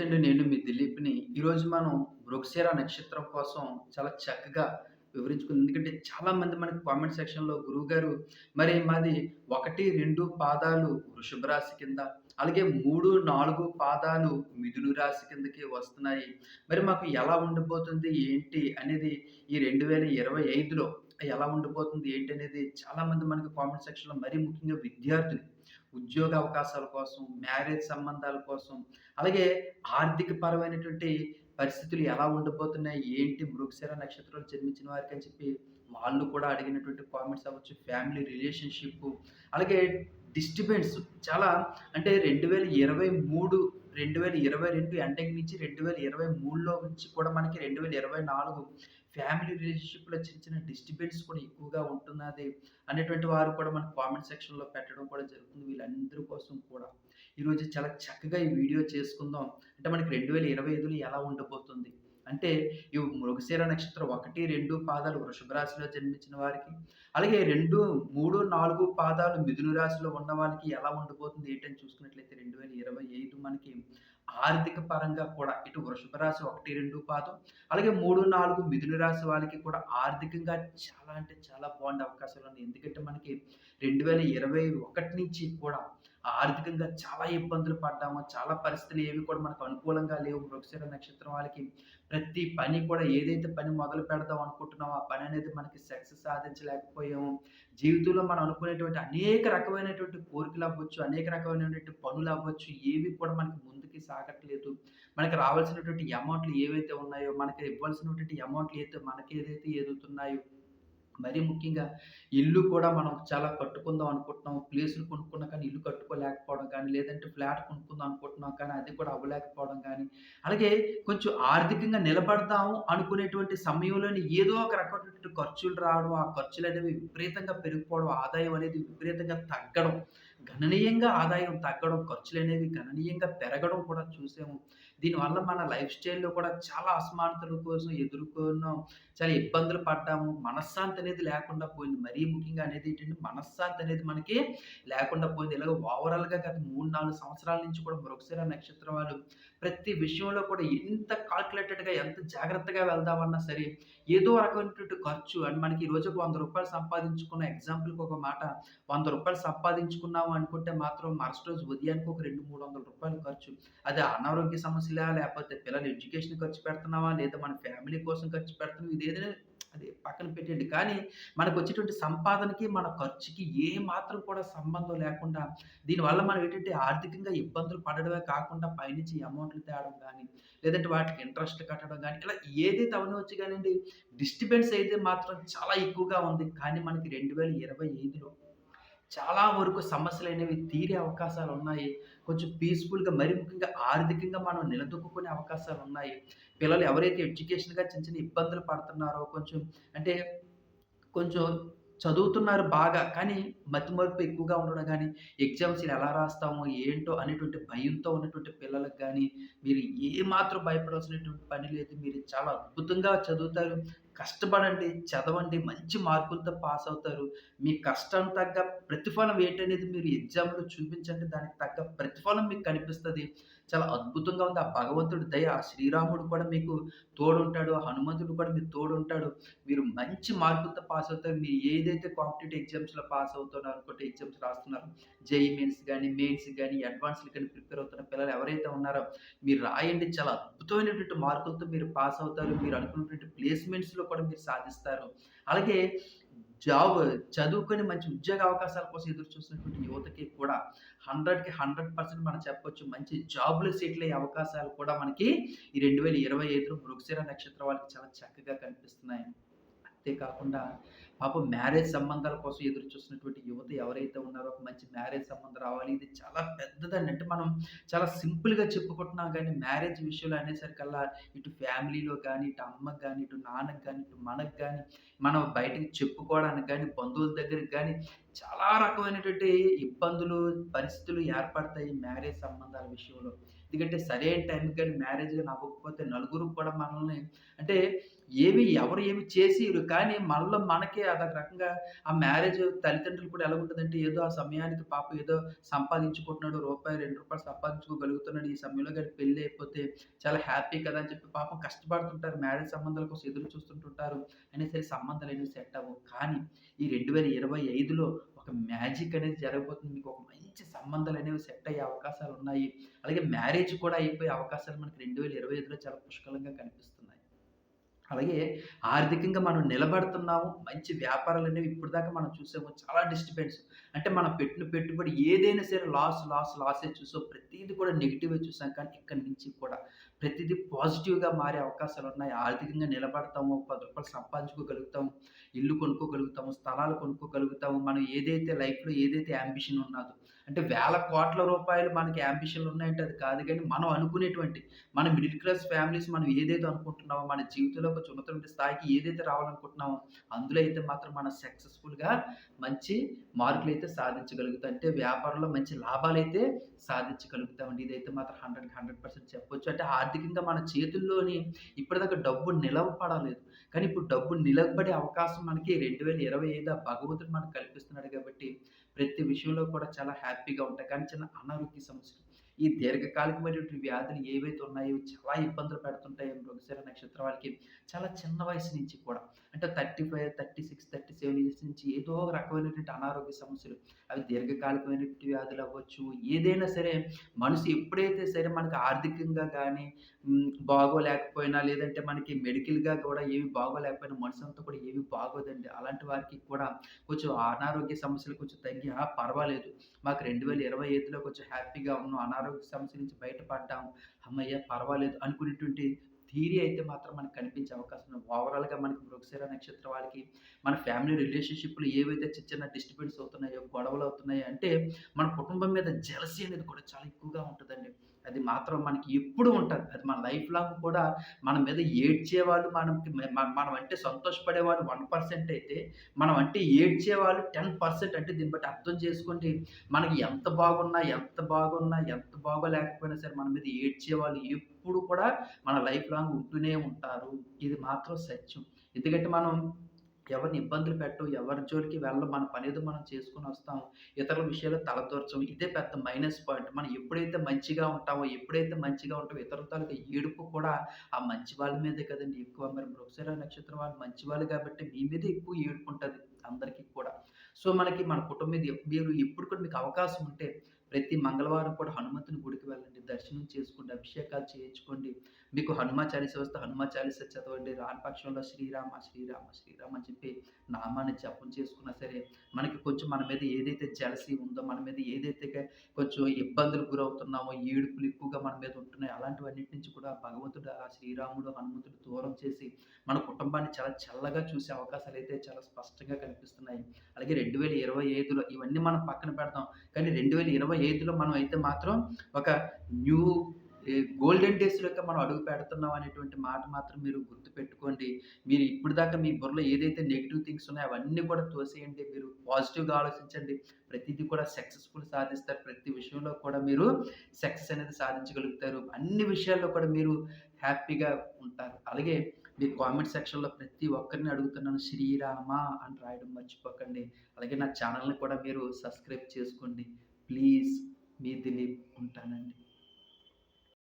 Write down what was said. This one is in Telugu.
నమస్తే అండి. నేను మీ దిలీప్‌ని. ఈరోజు మనం వృక్షేర నక్షత్రం కోసం చాలా చక్కగా వివరించుకుంది ఎందుకంటే చాలామంది మనకి కామెంట్ సెక్షన్‌లో గురువుగారు మరి మాది 1, 2 పాదాలు వృషభ రాశి కింద, అలాగే 3, 4 పాదాలు మిథును రాశి కిందకి వస్తున్నాయి. మరి మాకు ఎలా ఉండబోతుంది ఏంటి అనేది ఈ 2025లో ఎలా ఉండబోతుంది ఏంటి అనేది చాలామంది మనకి కామెంట్ సెక్షన్‌లో మరీ ముఖ్యంగా విద్యార్థులు ఉద్యోగ అవకాశాల కోసం, మ్యారేజ్ సంబంధాల కోసం, అలాగే ఆర్థిక పరమైనటువంటి పరిస్థితులు ఎలా ఉండబోతున్నాయి, ఏంటి మృగశిర నక్షత్రాలు జన్మించిన వారికి అని చెప్పి వాళ్ళు కూడా అడిగినటువంటి కామెంట్స్ అవ్వచ్చు, ఫ్యామిలీ రిలేషన్షిప్ అలాగే డిస్టర్బెన్స్ చాలా అంటే రెండు వేల ఇరవై మూడు 2023, 2022 ఎండింగ్ నుంచి 2023లో నుంచి కూడా మనకి 2024 ఫ్యామిలీ రిలేషన్‌షిప్‌లో చిన్న చిన్న డిస్టర్బెన్స్ కూడా ఎక్కువగా ఉంటున్నది అనేటువంటి వారు కూడా మన కామెంట్ సెక్షన్‌లో పెట్టడం కూడా జరుగుతుంది. వీళ్ళందరి కోసం కూడా ఈరోజు చాలా చక్కగా ఈ వీడియో చేసుకుందాం. అంటే మనకి 2025లో ఎలా ఉండబోతుంది? అంటే ఈ మృగశిర నక్షత్రం 1, 2 పాదాలు వృషభ రాశిలో జన్మించిన వారికి, అలాగే 2, 3, 4 పాదాలు మిథున రాశిలో ఉన్న వాళ్ళకి ఎలా ఉండిపోతుంది ఏంటని చూసుకున్నట్లయితే 2025 మనకి ఆర్థిక పరంగా కూడా ఇటు వృషభ రాశి 1, 2 పాదం, అలాగే 3, 4 మిథున రాశి వాళ్ళకి కూడా ఆర్థికంగా చాలా అంటే చాలా బాగుండే అవకాశాలు ఉన్నాయి. ఎందుకంటే మనకి 2021 నుంచి కూడా ఆర్థికంగా చాలా ఇబ్బందులు పడ్డాము. చాలా పరిస్థితులు ఏవి కూడా మనకు అనుకూలంగా లేవు. వృక్షర నక్షత్రం వాళ్ళకి ప్రతి పని కూడా ఏదైతే పని మొదలు పెడదాం అనుకుంటున్నామో, ఆ పని అనేది మనకి సక్సెస్ సాధించలేకపోయాము. జీవితంలో మనం అనుకునేటువంటి అనేక రకమైనటువంటి కోరికలు అవ్వచ్చు, అనేక రకమైనటువంటి పనులు అవ్వచ్చు, ఏవి కూడా మనకి ముందుకి సాగట్లేదు. మనకి రావాల్సినటువంటి అమౌంట్‌లు ఏవైతే ఉన్నాయో, మనకి ఇవ్వాల్సినటువంటి అమౌంట్‌లు అయితే మనకి ఏదైతే ఎదుగుతున్నాయో, మరీ ముఖ్యంగా ఇల్లు కూడా మనం చాలా కట్టుకుందాం అనుకుంటున్నాం. ప్లేసులు కొనుక్కున్నా కానీ ఇల్లు కట్టుకోలేకపోవడం కానీ, లేదంటే ఫ్లాట్ కొనుక్కుందాం అనుకుంటున్నాం కానీ అది కూడా అవ్వలేకపోవడం కానీ అలాగే కొంచెం ఆర్థికంగా నిలబడతాము అనుకునేటువంటి సమయంలోనే ఏదో ఒక రకమైనటువంటి ఖర్చులు రావడం, ఆ ఖర్చులు అనేవి విపరీతంగా పెరిగిపోవడం, ఆదాయం అనేది విపరీతంగా తగ్గడం, గణనీయంగా ఆదాయం తగ్గడం, ఖర్చులనేవి గణనీయంగా పెరగడం కూడా చూసాము. దీనివల్ల మన లైఫ్ స్టైల్‌లో కూడా చాలా అసమానతల కోసం ఎదుర్కొన్నాం. చాలా ఇబ్బందులు పడ్డాము. మనశ్శాంతి అనేది లేకుండా పోయింది. మరీ ముఖ్యంగా అనేది ఏంటంటే మనశ్శాంతి అనేది మనకి లేకుండా పోయింది. ఇలాగ ఓవరాల్‌గా గత 3, 4 సంవత్సరాల నుంచి కూడా మరొకసారి నక్షత్రం వాళ్ళు ప్రతి విషయంలో కూడా ఎంత కాల్కులేటెడ్గా ఎంత జాగ్రత్తగా వెళ్దామన్నా సరే, ఏదో రకమైనటువంటి ఖర్చు అండ్ మనకి ఈ రోజుకి రూ. 100 సంపాదించుకున్న ఎగ్జాంపుల్‌కి ఒక మాట వంద రూపాయలు సంపాదించుకున్నాము అనుకుంటే మాత్రం మరుసటి రోజు ఉదయానికి ఒక 200, 300 ఖర్చు. అది అనారోగ్య సమస్యలా? లేకపోతే పిల్లల ఎడ్యుకేషన్ ఖర్చు పెడుతున్నామా? లేదా మన ఫ్యామిలీ కోసం ఖర్చు పెడుతున్నామా? ఇదేదైనా అది పక్కన పెట్టేయండి. కానీ మనకు వచ్చేటువంటి సంపాదనకి, మన ఖర్చుకి ఏ మాత్రం కూడా సంబంధం లేకుండా దీనివల్ల మనం ఏంటంటే ఆర్థికంగా ఇబ్బందులు పడడమే కాకుండా పైనుంచి అమౌంట్‌లు తేవడం కానీ లేదంటే వాటికి ఇంట్రెస్ట్ కట్టడం కానీ ఇలా ఏదైతే అవనవచ్చు కానివ్వండి డిస్టర్బెన్స్ అయితే మాత్రం చాలా ఎక్కువగా ఉంది. కానీ మనకి 2025లో చాలా వరకు సమస్యలు అనేవి తీరే అవకాశాలు ఉన్నాయి కొంచెం పీస్‌ఫుల్‌గా మరీ ముఖ్యంగా ఆర్థికంగా మనం నిలదొక్కుకునే అవకాశాలున్నాయి. పిల్లలు ఎవరైతే ఎడ్యుకేషన్‌గా చిన్న చిన్న ఇబ్బందులు పడుతున్నారో కొంచెం అంటే కొంచెం చదువుతున్నారు బాగా. కానీ మతిమరుపు ఎక్కువగా ఉండడం కానీ ఎగ్జామ్స్ ఎలా రాస్తామో, ఏంటో అనేటువంటి భయంతో ఉన్నటువంటి పిల్లలకి కానీ మీరు ఏమాత్రం భయపడాల్సినటువంటి పని లేదు. మీరు చాలా అద్భుతంగా చదువుతారు. కష్టపడండి, చదవండి, మంచి మార్కులతో పాస్ అవుతారు. మీ కష్టానికి తగ్గ ప్రతిఫలం ఏంటనేది మీరు ఎగ్జామ్‌లో చూపించండి. దానికి తగ్గ ప్రతిఫలం మీకు కనిపిస్తుంది చాలా అద్భుతంగా ఉంది. ఆ భగవంతుడు దయ, శ్రీరాముడు కూడా మీకు తోడుంటాడు. ఆ హనుమంతుడు కూడా మీకు తోడుంటాడు. మీరు మంచి మార్కులతో పాస్ అవుతారు. మీరు ఏదైతే కాంపిటేటివ్ ఎగ్జామ్స్‌లో పాస్ అవుతున్నారు అనుకుంటే ఎగ్జామ్స్ రాస్తున్నారు. జేఈ మెయిన్స్ కానీ మెయిన్స్ కానీ అడ్వాన్స్‌లు కానీ ప్రిపేర్ అవుతున్న పిల్లలు ఎవరైతే ఉన్నారో మీరు రాయండి. చాలా అద్భుతమైనటువంటి మార్కులతో మీరు పాస్ అవుతారు. మీరు అనుకున్నటువంటి ప్లేస్‌మెంట్స్‌లో కూడా మీరు సాధిస్తారు. అలాగే జాబ్ చదువుకొని మంచి ఉద్యోగ అవకాశాల కోసం ఎదురు చూస్తున్నటువంటి యువతకి కూడా 100కి 100% మనం చెప్పొచ్చు. మంచి జాబ్లు సెటిల్ అయ్యే అవకాశాలు కూడా మనకి ఈ 2025లో మృగశిర నక్షత్రం వాళ్ళకి చాలా చక్కగా కనిపిస్తున్నాయి. అంతేకాకుండా పాపం మ్యారేజ్ సంబంధాల కోసం ఎదురు చూస్తున్నటువంటి యువత ఎవరైతే ఉన్నారో ఒక మంచి మ్యారేజ్ సంబంధం రావాలి. ఇది చాలా పెద్దదండి. అంటే మనం చాలా సింపుల్‌గా చెప్పుకుంటున్నాం కానీ మ్యారేజ్ విషయంలో అనేసరికల్లా ఇటు ఫ్యామిలీలో కానీ ఇటు అమ్మకు కానీ ఇటు నాన్నకి కానీ ఇటు మనకు కానీ మనం బయటకి చెప్పుకోవడానికి కానీ బంధువుల దగ్గరికి కానీ చాలా రకమైనటువంటి ఇబ్బందులు, పరిస్థితులు ఏర్పడతాయి మ్యారేజ్ సంబంధాల విషయంలో. ఎందుకంటే సరైన టైంకి కానీ మ్యారేజ్ కానీ అవ్వకపోతే నలుగురు కూడా మనల్ని అంటే ఏమి ఎవరు ఏమి చేసిరు కానీ మనలో మనకే అదొక రకంగా ఆ మ్యారేజ్ తల్లిదండ్రులు కూడా ఎలా ఉంటుందంటే ఏదో ఆ సమయానికి పాప ఏదో సంపాదించుకుంటున్నాడు రూపాయి, రెండు రూపాయలు సంపాదించుకోగలుగుతున్నాడు. ఈ సమయంలో కానీ పెళ్ళి అయిపోతే చాలా హ్యాపీ కదా! అని చెప్పి పాపం కష్టపడుతుంటారు. మ్యారేజ్ సంబంధాల కోసం ఎదురు చూస్తుంటుంటారు. అనేసరి సంబంధాలనేవి సెట్ అవ్వవు. కానీ ఈ 2025లో ఒక మ్యాజిక్ అనేది జరగబోతుంది. మీకు ఒక మంచి సంబంధాలు అనేవి సెట్ అయ్యే అవకాశాలు ఉన్నాయి అలాగే మ్యారేజ్ కూడా అయిపోయే అవకాశాలు మనకి 2025లో చాలా పుష్కలంగా కనిపిస్తుంది అలాగే ఆర్థికంగా మనం నిలబడుతున్నాము. మంచి వ్యాపారాలు వ్యాపారాలనేవి ఇప్పటిదాకా మనం చూసాము. చాలా డిస్టర్బెన్స్ అంటే మనం పెట్టిన పెట్టుబడి ఏదైనా సరే లాస్, లాస్, లాసే చూసాం. ప్రతిదీ కూడా నెగిటివే చూసాం. కానీ ఇక్కడి నుంచి కూడా ప్రతిదీ పాజిటివ్‌గా మారే అవకాశాలు ఉన్నాయి ఆర్థికంగా నిలబడతాము. పది రూపాయలు సంపాదించుకోగలుగుతాము. ఇల్లు కొనుక్కోగలుగుతాము. స్థలాలు కొనుక్కోగలుగుతాము. మనం ఏదైతే లైఫ్‌లో ఏదైతే యాంబిషన్ ఉన్నాదో అంటే వేల కోట్ల రూపాయలు మనకి యాంబిషన్‌లు ఉన్నాయంటే అది కాదు కానీ మనం అనుకునేటువంటి మన మిడిల్ క్లాస్ ఫ్యామిలీస్ మనం ఏదైతే అనుకుంటున్నామో, మన జీవితంలో ఒక ఉన్నతమైన స్థాయికి ఏదైతే రావాలనుకుంటున్నామో, అందులో అయితే మాత్రం మనం సక్సెస్‌ఫుల్‌గా మంచి మార్కులైతే సాధించగలుగుతాం. అంటే వ్యాపారంలో మంచి లాభాలైతే సాధించగలుగుతామండి. ఇదైతే మాత్రం 100కి 100% చెప్పొచ్చు. అంటే ఆర్థికంగా మన చేతుల్లోని ఇప్పటిదాకా డబ్బు నిలవపడలేదు. కానీ ఇప్పుడు డబ్బు నిలబడే అవకాశం మనకి రెండు వేల ఇరవై ఐదు భగవంతుడు మనకు కల్పిస్తున్నాడు కాబట్టి, ప్రతి విషయంలో కూడా చాలా హ్యాపీగా ఉంటాయి. కానీ చిన్న అనారోగ్య సమస్యలు, ఈ దీర్ఘకాలికమైనటువంటి వ్యాధులు ఏవైతే ఉన్నాయో చాలా ఇబ్బందులు పెడుతుంటాయి మృగశిర నక్షత్రం వాళ్ళకి. చాలా చిన్న వయసు నుంచి కూడా అంటే 35, 36, 37 ఇయర్స్ నుంచి ఏదో ఒక రకమైనటువంటి అనారోగ్య సమస్యలు. అవి దీర్ఘకాలికమైనటువంటి వ్యాధులు అవ్వచ్చు. ఏదైనా సరే మనిషి ఎప్పుడైతే సరే మనకి ఆర్థికంగా కానీ బాగోలేకపోయినా లేదంటే మనకి మెడికల్‌గా కూడా ఏమి బాగోలేకపోయినా మనసంతా కూడా ఏమి బాగోదండి. అలాంటి వారికి కూడా కొంచెం అనారోగ్య సమస్యలు కొంచెం తగ్గి పర్వాలేదు. మాకు 2025లో కొంచెం హ్యాపీగా ఉన్నాం. అనారోగ్య సమస్య నుంచి బయటపడ్డాం. అమ్మయ్య పర్వాలేదు అనుకునేటువంటి థియరీ అయితే మాత్రం మనకు కనిపించే అవకాశం ఉంది. ఓవరాల్‌గా మనకి మృగశిర నక్షత్రం వాళ్ళకి మన ఫ్యామిలీ రిలేషన్షిప్లు ఏవైతే చిన్న చిన్న డిస్టర్బెన్స్ అవుతున్నాయో, గొడవలవుతున్నాయో అంటే మన కుటుంబం మీద జెలసీ అనేది కూడా చాలా ఎక్కువగా ఉంటుందండి అది మాత్రం మనకి ఎప్పుడూ ఉంటుంది అది మన లైఫ్ లాంగ్ కూడా మన మీద ఏడ్చేవాళ్ళు మనకి మనం అంటే సంతోషపడేవాళ్ళు వన్ పర్సెంట్ అయితే, మనం అంటే ఏడ్చేవాళ్ళు 10% అంటే దీన్ని బట్టి అర్థం చేసుకోండి. మనకి ఎంత బాగున్నా, ఎంత బాగున్నా, ఎంత బాగోలేకపోయినా సరే మన మీద ఏడ్చేవాళ్ళు ఎప్పుడు కూడా మన లైఫ్ లాంగ్ ఉంటూనే ఉంటారు. ఇది మాత్రం సత్యం. ఎందుకంటే మనం ఎవరిని ఇబ్బందులు పెట్టం. ఎవరి జోలికి వెళ్ళం. మన పనేదో మనం చేసుకొనొస్తాం. ఇతరుల విషయాలు తలదూర్చం. ఇదే పెద్ద మైనస్ పాయింట్. మనం ఎప్పుడైతే మంచిగా ఉంటామో, ఎప్పుడైతే మంచిగా ఉంటామో ఇతరుల తాలూకా ఏడుపు కూడా ఆ మంచి వాళ్ళ మీదే కదండి ఎక్కువ. మరి మృగశిర నక్షత్రం వాళ్ళు మంచివాళ్ళు కాబట్టి మీ మీదే ఎక్కువ ఏడుకుంటుంది అందరికీ కూడా. సో, మనకి మన కుటుంబం మీద మీరు ఎప్పుడు కూడా మీకు అవకాశం ఉంటే ప్రతి మంగళవారం కూడా హనుమంతుని గుడికి వెళ్ళండి. దర్శనం చేసుకోండి. అభిషేకాలు చేయించుకోండి. మీకు హనుమ చాలీస వస్తే హనుమ చాలీస చదవండి. రానిపక్షంలో శ్రీరామ, శ్రీరామ, శ్రీరామ అని చెప్పి నామాన్ని జపం చేసుకున్నా సరే, మనకి కొంచెం మన మీద ఏదైతే జలసి ఉందో, మన మీద ఏదైతే కొంచెం ఇబ్బందులు గురవుతున్నామో, ఏడుపులు ఎక్కువగా మన మీద ఉంటున్నాయో, అలాంటివన్నిటి నుంచి కూడా భగవంతుడు ఆ శ్రీరాముడు, హనుమంతుడు దూరం చేసి, మన కుటుంబాన్ని చాలా చల్లగా చూసే అవకాశాలు అయితే చాలా స్పష్టంగా కనిపిస్తున్నాయి. అలాగే 2025లో ఇవన్నీ మనం పక్కన పెడతాం కానీ రెండు వేల ఇరవై ఏజ్లో మనం అయితే మాత్రం ఒక న్యూ గోల్డెన్ డేస్‌లోకి మనం అడుగు పెడుతున్నాం అనేటువంటి మాట మాత్రం మీరు గుర్తుపెట్టుకోండి. మీరు ఇప్పటిదాకా మీ బుర్రలో ఏదైతే నెగిటివ్ థింగ్స్ ఉన్నాయో అవన్నీ కూడా తోసేయండి. మీరు పాజిటివ్‌గా ఆలోచించండి. ప్రతిదీ కూడా సక్సెస్‌ఫుల్ సాధిస్తారు. ప్రతి విషయంలో కూడా మీరు సక్సెస్ అనేది సాధించగలుగుతారు. అన్ని విషయాల్లో కూడా మీరు హ్యాపీగా ఉంటారు. అలాగే మీ కామెంట్ సెక్షన్‌లో ప్రతి ఒక్కరిని అడుగుతున్నాను శ్రీరామ అని రాయడం మర్చిపోకండి. అలాగే నా ఛానల్ని కూడా మీరు సబ్స్క్రైబ్ చేసుకోండి. ప్లీజ్ మీ దిలీప్ ఉంటానండి.